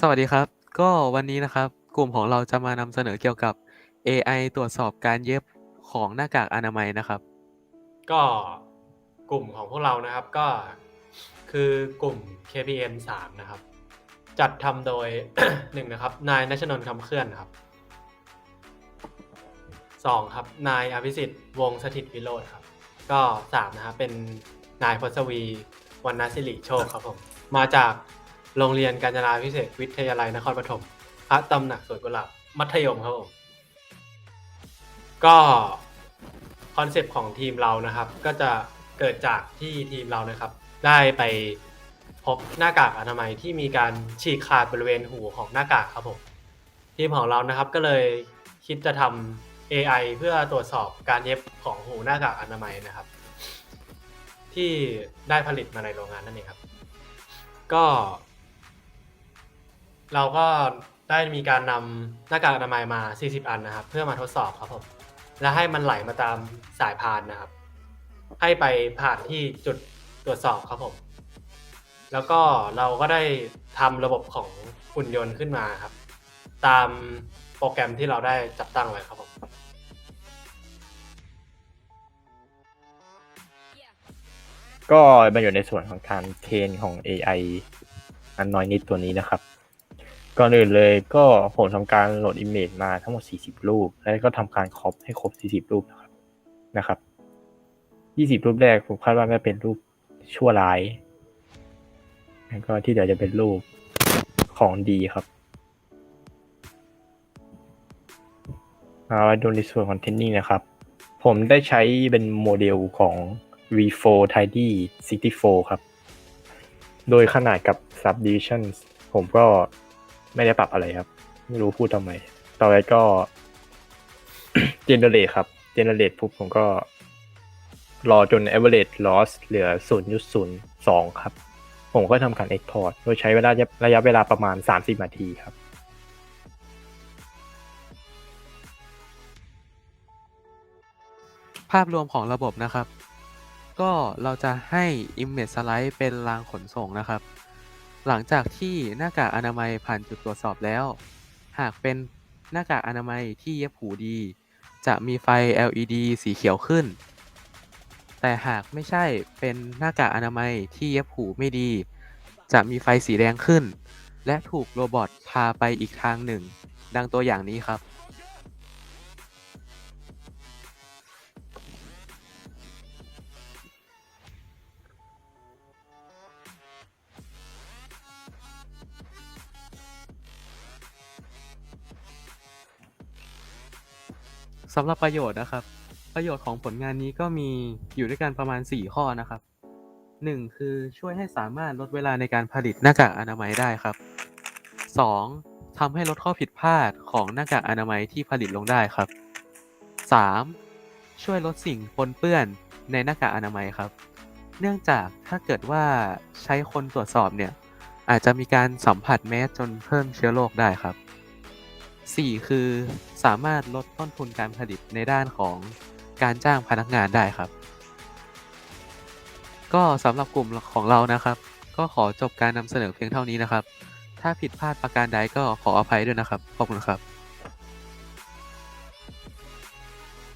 สวัสดีครับ ก็วันนี้นะครับ กลุ่มของเราจะมานำเสนอเกี่ยวกับ AI ตรวจสอบการเย็บของหน้ากากอนามัยนะครับ ก็กลุ่มของพวกเรานะครับก็คือกลุ่ม KPN 3 นะครับ จัดทำโดย หนึ่งนะครับ นายนัชนนท์คำเคลื่อนครับสองครับ นายอภิสิทธิ์วงศ์สถิตวิโรธครับ ก็สามนะครับเป็นนายพศวีวรรณศิริโชคครับผม มาจาก โรงเรียนกาญจนาพิเศษวิทยาลัยนครปฐมพระตำหนักสวนกุหลาบมัธยมครับผมก็คอนเซปต์ของทีมเรานะครับ ก็จะเกิดจากที่ทีมเรานะครับ ได้ไปพบหน้ากากอนามัยที่มีการฉีกขาดบริเวณหูของหน้ากากครับผมทีมของเรานะครับก็เลยคิดจะทำ AI เพื่อตรวจสอบการเย็บของหูหน้ากากอนามัยนะครับ ที่ได้ผลิตมาในโรงงานนั่นเองครับ ก็ เราก็ได้มีการนำหน้ากากอนามัยมา 40 อันนะครับ เพื่อมาทดสอบครับผม และให้มันไหลมาตามสายพานนะครับ ให้ไปผ่านที่จุดตรวจสอบครับผม แล้วก็เราก็ได้ทำระบบของหุ่นยนต์ขึ้นมาครับ ตามโปรแกรมที่เราได้จัดตั้งไว้ครับผม ก็มาอยู่ในส่วนของการเทรนของ AI อันน้อยนิดตัวนี้นะครับ ก่อนอื่นเลยก็ผมทำการโหลดอิมเมจมาทั้งหมด 40 รูป แล้วก็ทำการครอปให้ครบ 40 รูปนะครับนะครับ 20 รูปแรกผมคาดว่าจะเป็นรูปชั่วร้ายแล้วก็ที่เหลือจะเป็นรูปของดีครับมาดูในส่วนของเทนนิ่งนะครับ ผมได้ใช้เป็นโมเดลของ V4 Tidy 64 ครับ โดยขนาดกับ Subdivisions ผมก็ ไม่ได้ปรับอะไรครับ ไม่รู้พูดทำไม ต่อไปก็ Generate ครับ Generate ปุ๊บผมก็ รอจน average loss เหลือ 0.02 ครับ ผมก็ทำการ export โดยใช้เวลาระยะเวลาประมาณ 30 นาทีครับภาพรวมของระบบนะครับ ก็เราจะให้ Image Slide เป็นรางขนส่งนะครับ หลังจากที่หน้ากากอนามัยผ่านจุดตรวจสอบแล้ว หากเป็นหน้ากากอนามัยที่เย็บหูดี จะมีไฟ LED สีเขียวขึ้น แต่หากไม่ใช่เป็นหน้ากากอนามัยที่เย็บหูไม่ดี จะมีไฟสีแดงขึ้น และถูกโรบอทพาไปอีกทางหนึ่ง ดังตัวอย่างนี้ครับ สำหรับประโยชน์นะครับ ประโยชน์ของผลงานนี้ก็มีอยู่ด้วยกันประมาณ 4 ข้อนะครับ 1. คือช่วยให้สามารถลดเวลาในการผลิตหน้ากากอนามัยได้ครับ 2. ทำให้ลดข้อผิดพลาดของหน้ากากอนามัยที่ผลิตลงได้ครับ 3. ช่วยลดสิ่งปนเปื้อนในหน้ากากอนามัยครับ เนื่องจากถ้าเกิดว่าใช้คนตรวจสอบเนี่ยอาจจะมีการสัมผัสแมสจนเพิ่มเชื้อโรคได้ครับ 4. คือสามารถลดต้นทุนการผลิตในด้านของการจ้างพนักงานได้ครับ ก็สำหรับกลุ่มของเรานะครับ ก็ขอจบการนำเสนอเพียงเท่านี้นะครับ ถ้าผิดพลาดประการใดก็ขออภัยด้วยนะครับ ขอบคุณครับ